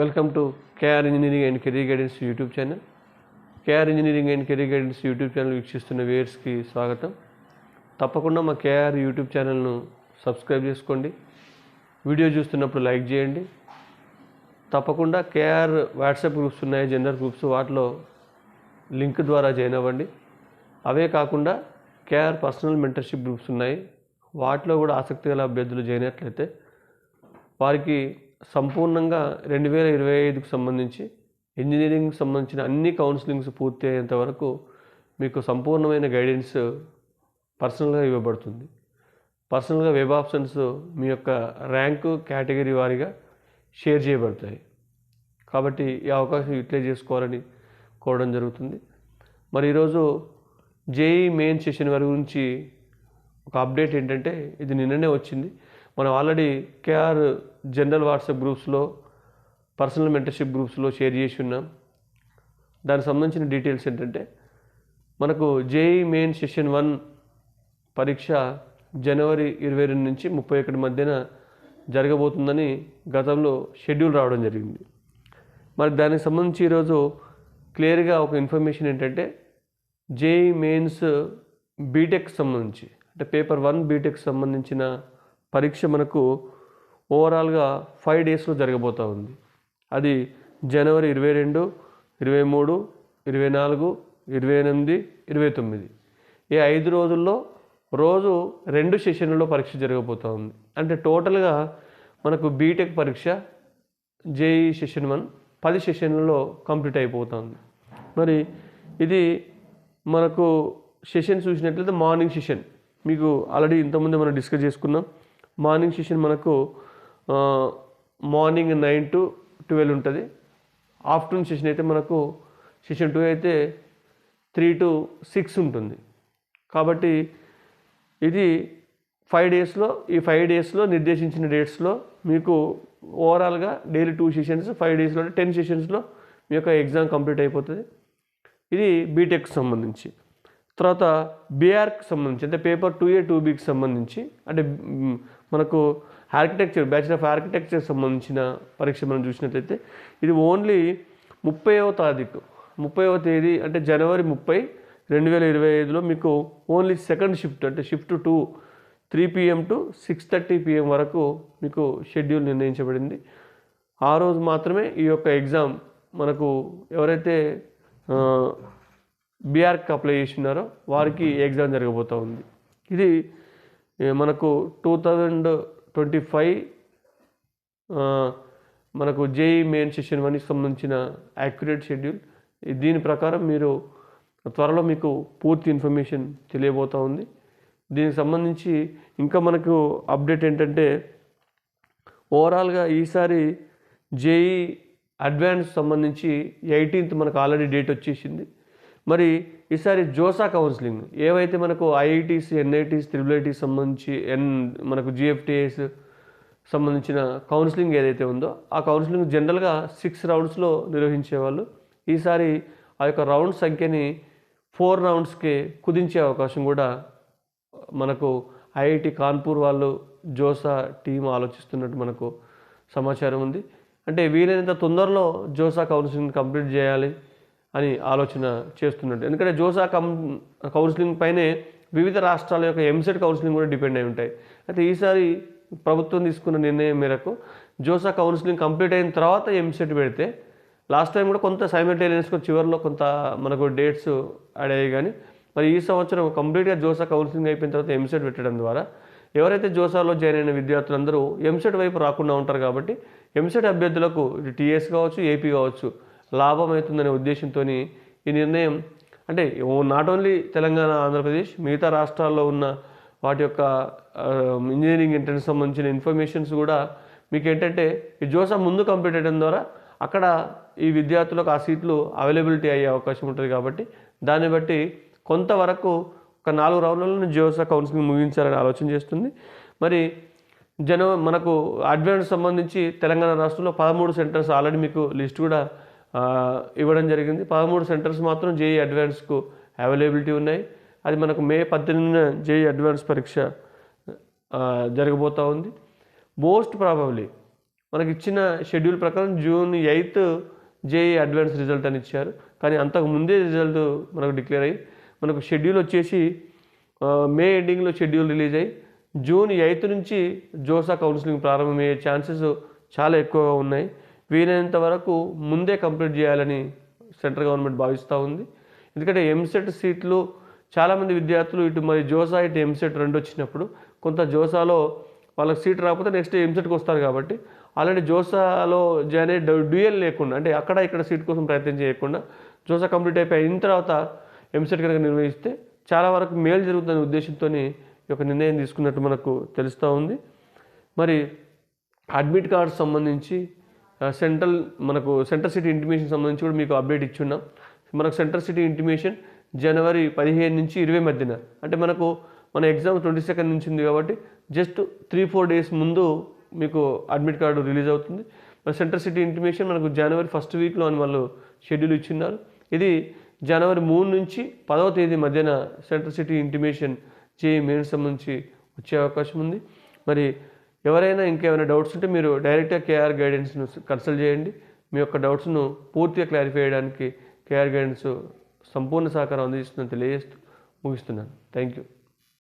Welcome to KR engineering and career guidance YouTube channel. KR engineering and career guidance YouTube channel వీక్షిస్తున్న వేర్స్కి స్వాగతం. తప్పకుండా మా KR YouTube ఛానల్ను సబ్స్క్రైబ్ చేసుకోండి. వీడియో చూస్తున్నప్పుడు లైక్ చేయండి. తప్పకుండా కేఆర్ వాట్సాప్ గ్రూప్స్ ఉన్నాయి జెండర్ గ్రూప్స్. వాటిలో లింక్ ద్వారా జాయిన్ అవ్వండి. అవే కాకుండా కేఆర్ పర్సనల్ మెంటర్షిప్ గ్రూప్స్ ఉన్నాయి. వాటిలో కూడా ఆసక్తి గల అభ్యర్థులు జాయిన్ అయినట్లయితే వారికి సంపూర్ణంగా రెండు వేల ఇరవై ఐదుకు సంబంధించి ఇంజనీరింగ్కి సంబంధించిన అన్ని కౌన్సిలింగ్స్ పూర్తి అయ్యేంత వరకు మీకు సంపూర్ణమైన గైడెన్స్ పర్సనల్గా ఇవ్వబడుతుంది. పర్సనల్గా వెబ్ ఆప్షన్స్ మీ యొక్క ర్యాంకు కేటగిరీ వారీగా షేర్ చేయబడతాయి. కాబట్టి ఈ అవకాశం యూటిలైజ్ చేసుకోవాలని కోరడం జరుగుతుంది. మరి ఈరోజు జేఈ మెయిన్ సెషన్ వారి గురించి ఒక అప్డేట్ ఏంటంటే ఇది నిన్ననే వచ్చింది. మనం ఆల్రెడీ కేఆర్ జనరల్ వాట్సాప్ గ్రూప్స్లో పర్సనల్ మెంటర్షిప్ గ్రూప్స్లో షేర్ చేసి ఉన్నాం. దానికి సంబంధించిన డీటెయిల్స్ ఏంటంటే మనకు జేఈ మెయిన్ సెషన్ వన్ పరీక్ష జనవరి ఇరవై రెండు నుంచి ముప్పై ఒకటి మధ్యన జరగబోతుందని గతంలో షెడ్యూల్ రావడం జరిగింది. మరి దానికి సంబంధించి ఈరోజు క్లియర్గా ఒక ఇన్ఫర్మేషన్ ఏంటంటే జేఈ మెయిన్స్ బీటెక్ సంబంధించి అంటే పేపర్ వన్ బీటెక్ సంబంధించిన పరీక్ష మనకు ఓవరాల్గా ఫైవ్ డేస్లో జరగబోతూ ఉంది. అది జనవరి ఇరవై రెండు ఇరవై మూడు ఇరవై నాలుగు ఇరవై ఎనిమిది ఇరవై తొమ్మిది. ఈ ఐదు రోజుల్లో రోజు రెండు సెషన్లలో పరీక్ష జరగబోతూ ఉంది. అంటే టోటల్గా మనకు బీటెక్ పరీక్ష జేఈ సెషన్ వన్ పది సెషన్లలో కంప్లీట్ అయిపోతుంది మరి ఇది మనకు సెషన్ చూసినట్లయితే మార్నింగ్ సెషన్. మీకు ఆల్రెడీ ఇంతకుముందు మనం డిస్కస్ చేసుకున్నాం. మార్నింగ్ సెషన్ మనకు మార్నింగ్ నైన్ టు ట్వెల్వ్ ఉంటుంది. ఆఫ్టర్నూన్ సెషన్ అయితే మనకు సెషన్ టూ అయితే త్రీ టు సిక్స్ ఉంటుంది. కాబట్టి ఇది ఫైవ్ డేస్లో ఈ ఫైవ్ డేస్లో నిర్దేశించిన డేట్స్లో మీకు ఓవరాల్గా డైలీ టూ సెషన్స్ ఫైవ్ డేస్లో టెన్ సెషన్స్లో మీ యొక్క ఎగ్జామ్ కంప్లీట్ అయిపోతుంది. ఇది బీటెక్ సంబంధించి. తర్వాత బీఆర్కి సంబంధించి అంటే పేపర్ టూ ఏ టూ బీకి సంబంధించి అంటే మనకు ఆర్కిటెక్చర్ బ్యాచిలర్ ఆఫ్ ఆర్కిటెక్చర్ సంబంధించిన పరీక్ష మనం చూసినట్లయితే ఇది ఓన్లీ ముప్పైవ తారీఖు. ముప్పైవ తేదీ అంటే జనవరి ముప్పై రెండు వేల ఇరవై ఐదులో మీకు ఓన్లీ సెకండ్ షిఫ్ట్ అంటే shift two three PM to six thirty PM వరకు మీకు షెడ్యూల్ నిర్ణయించబడింది. ఆ రోజు మాత్రమే ఈ యొక్క ఎగ్జామ్ మనకు ఎవరైతే బీఆర్కి అప్లై చేసినారో వారికి ఎగ్జామ్ జరగబోతూ ఉంది. ఇది మనకు టూ థౌజండ్ ట్వంటీ ఫైవ్ మనకు జేఈ మెయిన్ సెషన్ వన్కి సంబంధించిన యాక్యురేట్ షెడ్యూల్. దీని ప్రకారం మీరు త్వరలో మీకు పూర్తి ఇన్ఫర్మేషన్ తెలియబోతూ ఉంది. దీనికి సంబంధించి ఇంకా మనకు అప్డేట్ ఏంటంటే ఓవరాల్గా ఈసారి జేఈ అడ్వాన్స్ సంబంధించి ఎయిటీన్త్ మనకు ఆల్రెడీ డేట్ వచ్చేసింది. మరి ఈసారి జోసా కౌన్సిలింగ్ ఏవైతే మనకు ఐఐటీస్ ఎన్ఐటీస్ త్రిబుల్ ఐటీస్ సంబంధించి ఎన్ మనకు జిఎఫ్టీఎస్ సంబంధించిన కౌన్సిలింగ్ ఏదైతే ఉందో ఆ కౌన్సిలింగ్ జనరల్గా సిక్స్ రౌండ్స్లో నిర్వహించేవాళ్ళు. ఈసారి ఆ యొక్క రౌండ్ సంఖ్యని ఫోర్ రౌండ్స్కి కుదించే అవకాశం కూడా మనకు ఐఐటి కాన్పూర్ వాళ్ళు జోసా టీం ఆలోచిస్తున్నట్టు మనకు సమాచారం ఉంది. అంటే వీలైనంత తొందరలో జోసా కౌన్సిలింగ్ కంప్లీట్ చేయాలి. అని ఆలోచన చేస్తున్నట్టు. ఎందుకంటే జోసా కం కౌన్సిలింగ్ పైనే వివిధ రాష్ట్రాల యొక్క ఎంసెట్ కౌన్సిలింగ్ కూడా డిపెండ్ అయి ఉంటాయి. అయితే ఈసారి ప్రభుత్వం తీసుకున్న నిర్ణయం మేరకు జోసా కౌన్సిలింగ్ కంప్లీట్ అయిన తర్వాత ఎంసెట్ పెడితే లాస్ట్ టైం కూడా కొంత సైమల్టేనియస్గా చివరిలో కొంత మనకు డేట్స్ యాడ్ అయ్యాయి కానీ మరి ఈ సంవత్సరం కంప్లీట్గా జోసా కౌన్సిలింగ్ అయిపోయిన తర్వాత ఎంసెట్ పెట్టడం ద్వారా ఎవరైతే జోసాలో జాయిన్ అయిన విద్యార్థులందరూ ఎంసెట్ వైపు రాకుండా ఉంటారు కాబట్టి ఎంసెట్ అభ్యర్థులకు ఇది టీఎస్ కావచ్చు ఏపీ కావచ్చు లాభం అవుతుందనే ఉద్దేశంతో ఈ నిర్ణయం అంటే నాట్ ఓన్లీ తెలంగాణ ఆంధ్రప్రదేశ్ మిగతా రాష్ట్రాల్లో ఉన్న వాటి యొక్క ఇంజనీరింగ్ ఎంట్రన్స్ సంబంధించిన ఇన్ఫర్మేషన్స్ కూడా మీకు ఏంటంటే ఈ జోసా ముందు కంప్లీట్ అయ్యడం ద్వారా అక్కడ ఈ విద్యార్థులకు ఆ సీట్లు అవైలబిలిటీ అయ్యే అవకాశం ఉంటుంది కాబట్టి దాన్ని బట్టి కొంతవరకు ఒక నాలుగు రౌండ్లలో జోసా కౌన్సిలింగ్ ముగించాలని ఆలోచన చేస్తుంది. మరి జన మనకు అడ్వాన్స్ సంబంధించి తెలంగాణ రాష్ట్రంలో పదమూడు సెంటర్స్ ఆల్రెడీ మీకు లిస్ట్ కూడా ఇవ్వడం జరిగింది. పదమూడు సెంటర్స్ మాత్రం జేఈ అడ్వాన్స్కు అవైలబిలిటీ ఉన్నాయి. అది మనకు మే పద్దెనిమిదిన జేఈ అడ్వాన్స్ పరీక్ష జరగబోతూ ఉంది. మోస్ట్ ప్రాబబ్లీ మనకి ఇచ్చిన షెడ్యూల్ ప్రకారం June eighth JEE advance result అని ఇచ్చారు. కానీ అంతకు ముందే రిజల్ట్ మనకు డిక్లేర్ అయ్యి మనకు షెడ్యూల్ వచ్చేసి మే ఎండింగ్లో షెడ్యూల్ రిలీజ్ అయ్యి జూన్ ఎయిత్ నుంచి జోసా కౌన్సిలింగ్ ప్రారంభమయ్యే ఛాన్సెస్ చాలా ఎక్కువగా ఉన్నాయి. వీలైనంత వరకు ముందే కంప్లీట్ చేయాలని సెంట్రల్ గవర్నమెంట్ భావిస్తూ ఉంది. ఎందుకంటే ఎంసెట్ సీట్లు చాలామంది విద్యార్థులు ఇటు మరి జోసా ఇటు ఎంసెట్ రెండు వచ్చినప్పుడు కొంత జోసాలో వాళ్ళకి సీట్ రాకపోతే నెక్స్ట్ ఎంసెట్కి వస్తారు కాబట్టి ఆల్రెడీ జోసాలో జాయిన్ అయ్యి డ్యూఎల్ డ్యూయల్ లేకుండా అంటే అక్కడ ఇక్కడ సీట్ కోసం ప్రయత్నం చేయకుండా జోసా కంప్లీట్ అయిపోయి అయిన తర్వాత ఎంసెట్ కనుక నిర్వహిస్తే చాలా వరకు మేలు జరుగుతుందనే ఉద్దేశంతో ఈ యొక్క నిర్ణయం తీసుకున్నట్టు మనకు తెలుస్తూ ఉంది. మరి అడ్మిట్ కార్డ్ సంబంధించి సెంట్రల్ మనకు సెంటర్ సిటీ ఇంటిమేషన్ సంబంధించి కూడా మీకు అప్డేట్ ఇచ్చున్నాం. మనకు సెంటర్ సిటీ ఇంటిమేషన్ జనవరి పదిహేను నుంచి ఇరవై మధ్యన. అంటే మనకు మన ఎగ్జామ్ ట్వంటీ సెకండ్ నుంచి ఉంది కాబట్టి జస్ట్ త్రీ ఫోర్ డేస్ ముందు మీకు అడ్మిట్ కార్డు రిలీజ్ అవుతుంది. మన సెంటర్ సిటీ ఇంటిమేషన్ మనకు జనవరి ఫస్ట్ వీక్లో అని వాళ్ళు షెడ్యూల్ ఇచ్చిన్నారు. ఇది జనవరి మూడు నుంచి పదవ తేదీ మధ్యన central city intimation JEE main సంబంధించి వచ్చే అవకాశం ఉంది. మరి ఎవరైనా ఇంకేమైనా డౌట్స్ ఉంటే మీరు డైరెక్ట్గా కేఆర్ గైడెన్స్ను కన్సల్ట్ చేయండి. మీ యొక్క డౌట్స్ను పూర్తిగా క్లారిఫై చేయడానికి కేఆర్ గైడెన్స్ సంపూర్ణ సహకారం అందిస్తుందని తెలియజేస్తూ ముగిస్తున్నాను. Thank you